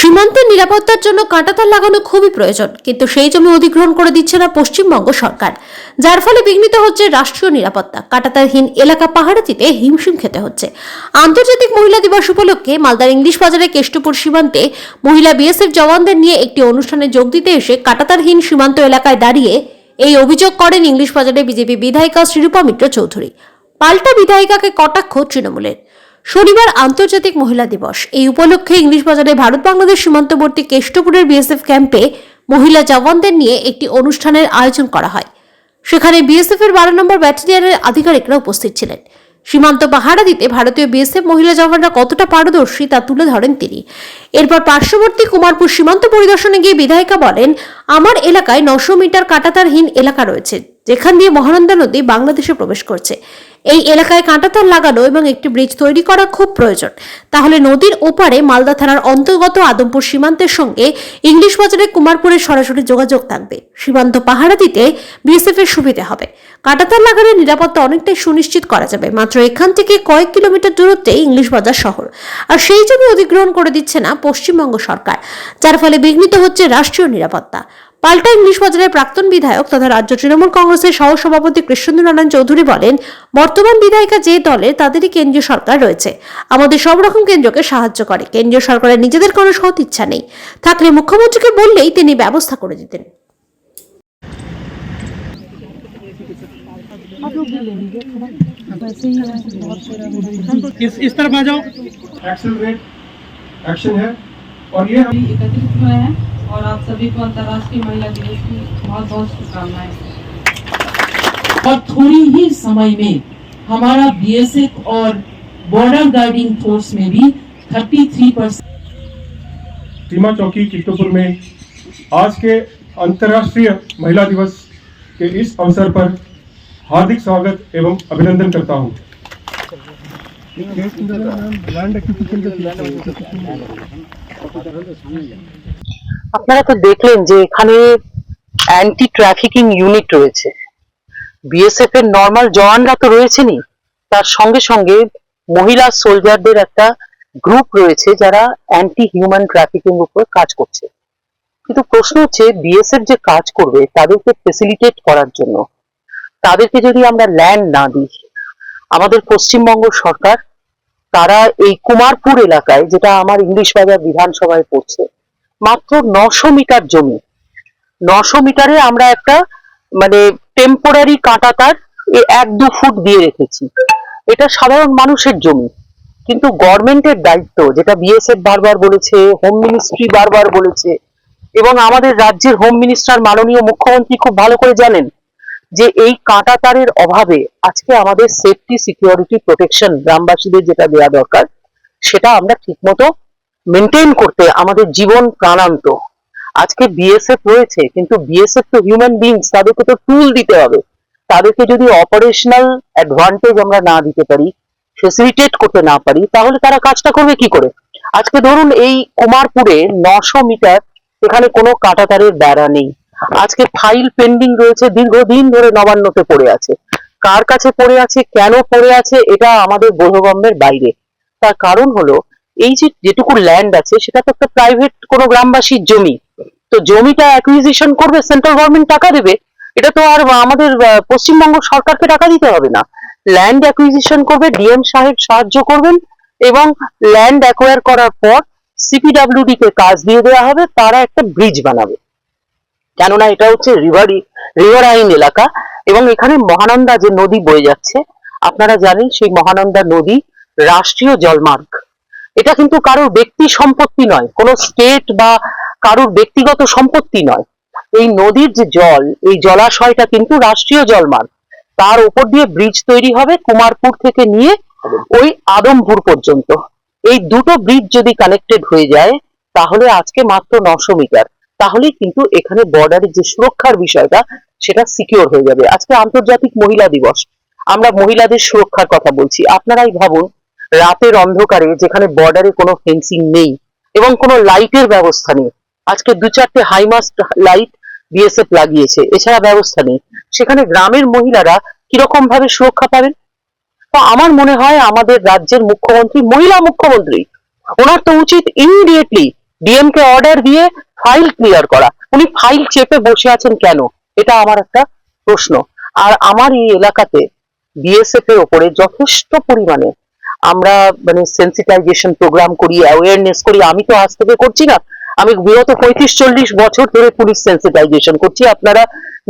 সীমান্তের নিরাপত্তার জন্য কাঁটাতার লাগানো খুবই প্রয়োজন, কিন্তু সেই জমি অধিগ্রহণ করে দিচ্ছে না পশ্চিমবঙ্গ সরকার। যার ফলে বিঘ্নিত হচ্ছে রাষ্ট্রীয় নিরাপত্তা। কাঁটাতারহীন এলাকা পাহাড়ে দিতে হিমশিম খেতে হচ্ছে। আন্তর্জাতিক মহিলা দিবস উপলক্ষে মালদার ইংলিশ বাজারে কেষ্টপুর সীমান্তে মহিলা বিএসএফ জওয়ানদের নিয়ে একটি অনুষ্ঠানে যোগ দিতে এসে কাঁটাতারহীন সীমান্ত এলাকায় দাঁড়িয়ে এই অভিযোগ করেন ইংলিশ বাজারে বিজেপি বিধায়িকা শ্রীরূপা মিত্র চৌধুরী। পাল্টা বিধায়িকাকে কটাক্ষ তৃণমূলের। শনিবার আন্তর্জাতিক মহিলা দিবস। এই উপলক্ষে ইংলিশ বাজারে ভারত বাংলাদেশ সীমান্তবর্তী কেষ্টপুরের বিএসএফ ক্যাম্পে মহিলা জওয়ানদের নিয়ে একটি অনুষ্ঠানের আয়োজন করা হয়। সেখানে বিএসএফ এর বারো নম্বর ব্যাটালিয়নের আধিকারিকরা উপস্থিত ছিলেন। সীমান্ত পাহারা দিতে ভারতীয় বিএসএফ মহিলা জওয়ানরা কতটা পারদর্শী তা তুলে ধরেন তিনি। এরপর পার্শ্ববর্তী কুমারপুর সীমান্ত পরিদর্শনে গিয়ে বিধায়িকা বলেন, আমার এলাকায় নশো মিটার কাটাতারহীন এলাকা রয়েছে, যেখান দিয়ে মহানন্দা নদী বাংলাদেশে প্রবেশ করছে। এই এলাকায় কাঁটাতার লাগানো এবং একটি ব্রিজ তৈরি করা খুব প্রয়োজন। তাহলে নদীর ওপারে মালদা থানার অন্তর্গত আদমপুর সীমান্তের সঙ্গে ইংলিশ বাজারে কুমারপুরের সরাসরি যোগাযোগ থাকবে। সীমান্ত পাহারা দিতে বিএসএফ এর সুবিধা হবে। কাঁটাতার লাগানোর নিরাপত্তা অনেকটাই সুনিশ্চিত করা যাবে। মাত্র এখান থেকে কয়েক কিলোমিটার দূরত্বে ইংলিশ বাজার শহর। আর সেই জমি অধিগ্রহণ করে দিচ্ছে না পশ্চিমবঙ্গ সরকার, যার ফলে বিঘ্নিত হচ্ছে রাষ্ট্রীয় নিরাপত্তা। পাল্টা ইংলিশ বাজারের প্রাক্তন বিধায়ক তথা রাজ্য তৃণমূল কংগ্রেসের সহসভাপতি কৃষ্ণেন্দ্র নারায়ণ চৌধুরী বলেন বর্তমান বিধায়িকা যে দলের তাদেরই কেন্দ্রীয় সরকার রয়েছে আমাদের সব রকম কেন্দ্রকে সাহায্য করে কেন্দ্রীয় সরকারের নিজেদের কোনো সৎ ইচ্ছা নেই থাকলে মুখ্যমন্ত্রীকে বললেই তিনি ব্যবস্থা করে দিতেন इस इस तरफ आ जाओ एक्सेलरेट एक्शन है और ये हम और आप सभी को अंतर्राष्ट्रीय महिला दिवस की बहुत बहुत शुभकामनाएँ और थोड़ी ही समय में हमारा बीएसएफ और बॉर्डर गार्डिंग फोर्स में भी 33 परसेंट सीमा चौकी चित्तौपुर में आज के अंतर्राष्ट्रीय महिला दिवस के इस अवसर पर हार्दिक स्वागत एवं अभिनंदन करता हूँ। আপনারা তো দেখলেন যে এখানে অ্যান্টি ট্রাফিকিং ইউনিট রয়েছে বিএসএফ এর নর্মাল জওয়ানরা তো রয়েছেনই। তার সঙ্গে সঙ্গে মহিলা সোলজারদের একটা গ্রুপ রয়েছে যারা অ্যান্টি হিউম্যান ট্রাফিকিং উপর কাজ করছে। কিন্তু প্রশ্ন হচ্ছে বিএসএফ যে কাজ করবে, তাদেরকে ফেসিলিটেট করার জন্য, তাদেরকে যদি আমরা ল্যান্ড না দিই, আমাদের পশ্চিমবঙ্গ সরকার, তারা এই কুমারপুর এলাকায়, যেটা আমার ইংলিশ বাজার বিধানসভায় পড়ছে মাত্র নশো মিটার জমি। নশো মিটারে আমরা একটা মানে টেম্পোরারি কাঁটা তার এক দু ফুট দিয়ে রেখেছি। এটা সাধারণ মানুষের জমি। কিন্তু গভর্নমেন্টের দায়িত্ব, যেটা বিএসএফ বারবার বলেছে হোম মিনিস্ট্রি বারবার বলেছে, এবং আমাদের রাজ্যের হোম মিনিস্টার মাননীয় মুখ্যমন্ত্রী খুব ভালো করে জানেন যে এই কাঁটা তারের অভাবে আজকে আমাদের সেফটি সিকিউরিটি প্রোটেকশন গ্রামবাসীদের যেটা দেওয়া দরকার, সেটা আমরা ঠিকমতো মেনটেন করতে আমাদের জীবন প্রাণান্ত। আজকে বিএসএফ রয়েছে, কিন্তু বিএসএফ তো হিউম্যান বিংস তাদেরকে তো টুল দিতে হবে। তাদেরকে যদি অপারেশনাল অ্যাডভান্টেজ আমরা না দিতে পারি ফেসিলিটেট করতে না পারি, তাহলে তারা কাজটা করবে কি করে? আজকে ধরুন এই কুমারপুরে নশো মিটার, এখানে কোনো কাঁটাতারের বেড়া নেই। আজকে ফাইল পেন্ডিং রয়েছে, দীর্ঘদিন ধরে নবান্নতে পড়ে আছে। কার কাছে পড়ে আছে, কেন পড়ে আছে, এটা আমাদের বোধগম্যের বাইরে। তার কারণ হলো এই যে যেটুকু ল্যান্ড আছে, সেটা তো একটা প্রাইভেট কোনো গ্রামবাসীর জমি। তো জমিটা অ্যাকুইজিশন করবে সেন্ট্রাল গভর্নমেন্ট টাকা দেবে, এটা তো আর আমাদের পশ্চিমবঙ্গ সরকারকে টাকা দিতে হবে না। ল্যান্ড অ্যাকুইজিশন করবে ডিএম সাহেব সাহায্য করবেন, এবং ল্যান্ড অ্যাকোয়ার করার পর সিপিডাব্লিউডি কে কাজ দিয়ে দেওয়া হবে, তারা একটা ব্রিজ বানাবে। কেননা এটা হচ্ছে রিভারি রিভার আইন এলাকা, এবং এখানে মহানন্দা যে নদী বয়ে যাচ্ছে, আপনারা জানেন সেই মহানন্দা নদী রাষ্ট্রীয় জলমার্গ। এটা কিন্তু কারোর ব্যক্তি সম্পত্তি নয়, কোনো স্টেট বা কারোর ব্যক্তিগত সম্পত্তি নয়। এই নদীর যে জল, এই জলাশয়টা কিন্তু রাষ্ট্রীয় জলমার্গ তার উপর দিয়ে ব্রিজ তৈরি হবে কুমারপুর থেকে নিয়ে ওই আদমপুর পর্যন্ত। এই দুটো ব্রিজ যদি কানেক্টেড হয়ে যায়, তাহলে আজকে মাত্র নশো মিটার। তাহলেই কিন্তু এখানে বর্ডারের যে সুরক্ষার বিষয়টা, সেটা সিকিওর হয়ে যাবে। আজকে আন্তর্জাতিক মহিলা দিবস। আমরা মহিলাদের সুরক্ষার কথা বলছি। আপনারাই ভাবুন রাতের অন্ধকারে যেখানে বর্ডারে কোনো ফেন্সিং নেই এবং কোনো লাইটের ব্যবস্থা নেই। আজকে দু চারটে হাইমাস্ট লাইট বিএসএফ লাগিয়েছে, এছাড়া ব্যবস্থা নেই। সেখানে গ্রামের মহিলারা কীরকম ভাবে সুরক্ষা পাবেন? তো আমার মনে হয় আমাদের রাজ্যের মুখ্যমন্ত্রী, মহিলা মুখ্যমন্ত্রী, ওনার তো উচিত ইমিডিয়েটলি ডিএম কে অর্ডার দিয়ে ফাইল ক্লিয়ার করা। উনি ফাইল চেপে বসে আছেন কেন? এটা আমার একটা প্রশ্ন। আর আমার এই এলাকাতে বিএসএফ এর ওপরে যথেষ্ট পরিমাণে আমরা মানে সেন্সিটাইজেশন প্রোগ্রাম করি অ্যাওয়ারনেস করি, আমি তো আজ থেকে করছি না। আমি বিগত পঁয়ত্রিশ, চল্লিশ বছর ধরে পুলিশ সেন্সিটাইজেশন করছি, আপনারা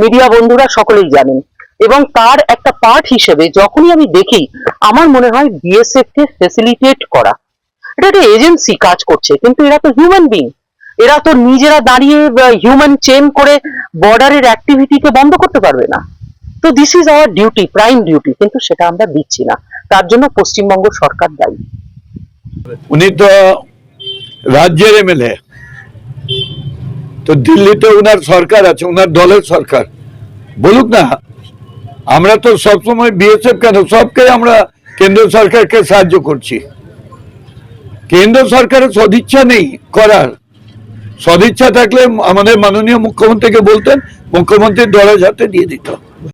মিডিয়া বন্ধুরা সকলেই জানেন। এবং তার একটা পার্ট হিসেবে যখনই আমি দেখি, আমার মনে হয় বিএসএফ কে ফেসিলিটেট করা। এটা একটা এজেন্সি কাজ করছে, কিন্তু এরা তো হিউম্যান বিং এরা তো নিজেরা দাঁড়িয়ে হিউম্যান চেন করে বর্ডারের অ্যাক্টিভিটিকে বন্ধ করতে পারবে না। তো this is our duty prime duty কিন্তু সেটা আমরা দিচ্ছি না। তার জন্য পশ্চিমবঙ্গ সরকার দায়ী। উনি তো রাজ্যের এমএলএ। তো দিল্লিতে উনার সরকার আছে, উনার দলের সরকার। বলুক না, আমরা তো সবসময় বিএসএফ কেন? সবকে আমরা কেন্দ্র সরকারকে সাহায্য করছি। কেন্দ্র সরকারের সদিচ্ছা নেই করার। সদিচ্ছা থাকলে আমাদের মাননীয় মুখ্যমন্ত্রীকে বলতেন, মুখ্যমন্ত্রীর দলের হাতে দিয়ে দিত।